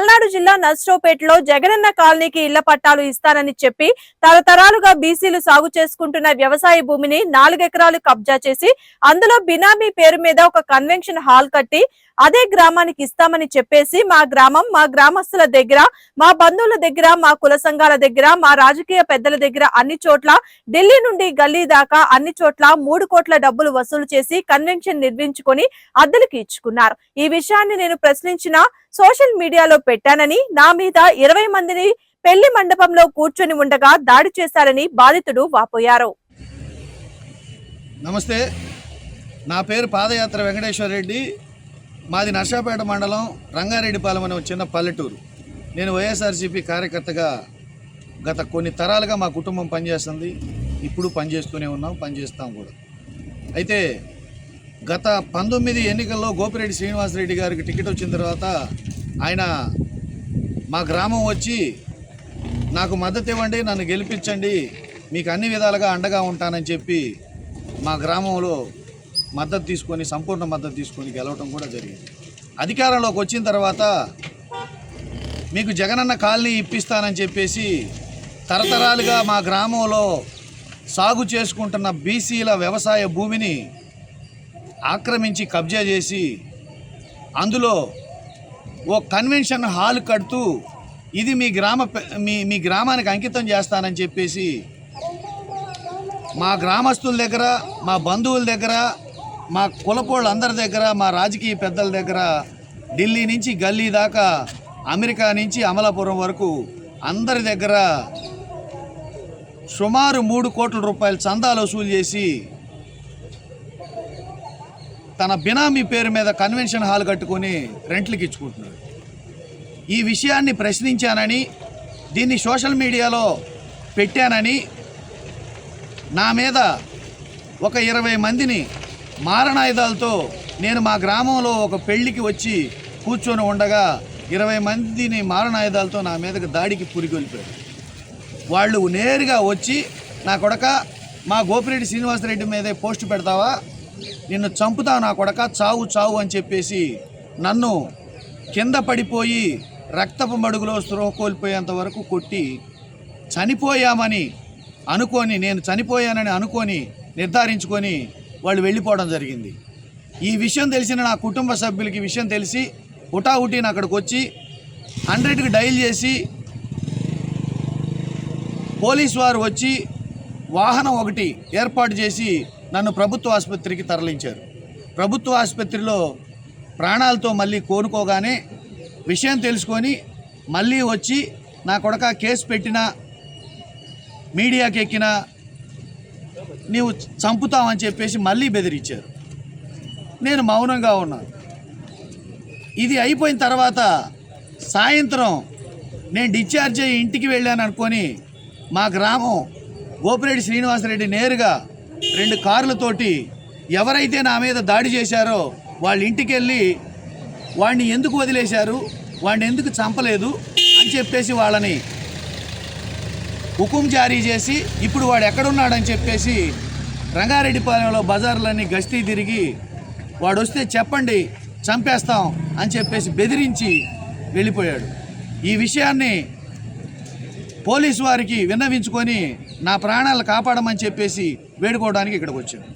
పల్నాడు జిల్లా నర్సరావుపేటలో జగనన్న కాలనీకి ఇళ్ళ పట్టాలు ఇస్తానని చెప్పి తరతరాలుగా బీసీలు సాగు చేసుకుంటున్న వ్యవసాయ భూమిని నాలుగెకరాలు కబ్జా చేసి అందులో బినామీ పేరు మీద ఒక కన్వెన్షన్ హాల్ కట్టి అదే గ్రామానికి ఇస్తామని చెప్పేసి మా గ్రామం మా గ్రామస్తుల దగ్గర మా బంధువుల దగ్గర మా కుల సంఘాల దగ్గర మా రాజకీయ పెద్దల దగ్గర అన్ని చోట్ల ఢిల్లీ నుండి గల్లీ దాకా అన్ని చోట్ల మూడు కోట్ల డబ్బులు వసూలు చేసి కన్వెన్షన్ నిర్మించుకొని అద్దెలకు ఇచ్చుకున్నారు. ఈ విషయాన్ని నేను ప్రశ్నించిన సోషల్ మీడియాలో పెట్టానని నా మీద ఇరవై మందిని పెళ్ళి మండపంలో కూర్చొని ఉండగా దాడి చేశారని బాధితుడు వాపోయారు. నమస్తే నా పేరు పాదయాత్ర వెంకటేశ్వర రెడ్డి మాది నర్సాపేట మండలం రంగారెడ్డిపాలెం అనే చిన్న పల్లెటూరు. నేను వైఎస్ఆర్సీపీ కార్యకర్తగా గత కొన్ని తరాలుగా మా కుటుంబం పనిచేస్తుంది. ఇప్పుడు పనిచేస్తూనే ఉన్నాం పనిచేస్తాం కూడా. అయితే గత పంతొమ్మిది ఎన్నికల్లో గోపిరెడ్డి శ్రీనివాసరెడ్డి గారికి టికెట్ వచ్చిన తర్వాత ఆయన మా గ్రామం వచ్చి నాకు మద్దతు ఇవ్వండి నన్ను గెలిపించండి మీకు అన్ని విధాలుగా అండగా ఉంటానని చెప్పి మా గ్రామంలో మద్దతు తీసుకొని సంపూర్ణ మద్దతు తీసుకొని గెలవటం కూడా జరిగింది. అధికారంలోకి వచ్చిన తర్వాత మీకు జగనన్న కాలనీ ఇప్పిస్తానని చెప్పేసి తరతరాలుగా మా గ్రామంలో సాగు చేసుకుంటున్న బీసీల వ్యవసాయ భూమిని ఆక్రమించి కబ్జా చేసి అందులో ఓ కన్వెన్షన్ హాల్ కడుతూ ఇది మీ గ్రామ మీ మీ గ్రామానికి అంకితం చేస్తానని చెప్పేసి మా గ్రామస్తుల దగ్గర మా బంధువుల దగ్గర మా కులపోళ్ళందరి దగ్గర మా రాజకీయ పెద్దల దగ్గర ఢిల్లీ నుంచి గల్లీ దాకా అమెరికా నుంచి అమలాపురం వరకు అందరి దగ్గర సుమారు మూడు కోట్ల రూపాయలు చందాలు వసూలు చేసి తన బినామీ పేరు మీద కన్వెన్షన్ హాల్ కట్టుకొని రెంట్లకి ఇచ్చుకుంటున్నాడు. ఈ విషయాన్ని ప్రశ్నించానని దీన్ని సోషల్ మీడియాలో పెట్టానని నా మీద ఒక ఇరవై మందిని మారణాయుధాలతో నేను మా గ్రామంలో ఒక పెళ్ళికి వచ్చి కూర్చొని ఉండగా ఇరవై మందిని మారణాయుధాలతో నా మీదకి దాడికి పురిగొలిపారు వాళ్ళు నేరుగా వచ్చి నా కొడక మా గోపిరెడ్డి శ్రీనివాసరెడ్డి మీదే పోస్ట్ పెడతావా? నిన్ను చంపుతా నా కొడక చావు చావు అని చెప్పేసి నన్ను కింద పడిపోయి రక్తపు మడుగులో స్పృహ కోల్పోయేంత వరకు కొట్టి చనిపోయామని అనుకొని నేను చనిపోయానని అనుకొని నిర్ధారించుకొని వాళ్ళు వెళ్ళిపోవడం జరిగింది. ఈ విషయం తెలిసిన నా కుటుంబ సభ్యులకి విషయం తెలిసి హుటాహుటీని అక్కడికి వచ్చి హండ్రెడ్కి డైల్ చేసి పోలీస్ వారు వచ్చి వాహనం ఒకటి ఏర్పాటు చేసి నన్ను ప్రభుత్వ ఆసుపత్రికి తరలించారు. ప్రభుత్వ ఆసుపత్రిలో ప్రాణాలతో మళ్ళీ కోరుకోగానే విషయం తెలుసుకొని మళ్ళీ వచ్చి నా కొడక కేసు పెట్టినా మీడియాకి ఎక్కినా నీవు చంపుతావని చెప్పేసి మళ్ళీ బెదిరించారు. నేను మౌనంగా ఉన్నాను ఇది అయిపోయిన తర్వాత సాయంత్రం నేను డిశ్చార్జ్ అయ్యి ఇంటికి వెళ్ళాను అనుకొని మా గ్రామం గోపిరెడ్డి శ్రీనివాసరెడ్డి నేరుగా రెండు కార్లతోటి ఎవరైతే నా మీద దాడి చేశారో వాళ్ళ ఇంటికి వెళ్ళి వాడిని ఎందుకు వదిలేశారు? వాడిని ఎందుకు చంపలేదు? అని చెప్పేసి వాళ్ళని హుకుం జారీ చేసి ఇప్పుడు వాడు ఎక్కడున్నాడని చెప్పేసి రంగారెడ్డిపాలెంలో బజార్లన్నీ గస్తీ తిరిగి వాడు వస్తే చెప్పండి చంపేస్తాం అని చెప్పేసి బెదిరించి వెళ్ళిపోయాడు. ఈ విషయాన్ని పోలీసు వారికి విన్నవించుకొని నా ప్రాణాలు కాపాడమని చెప్పేసి వేడుకోవడానికి ఇక్కడికి వచ్చాను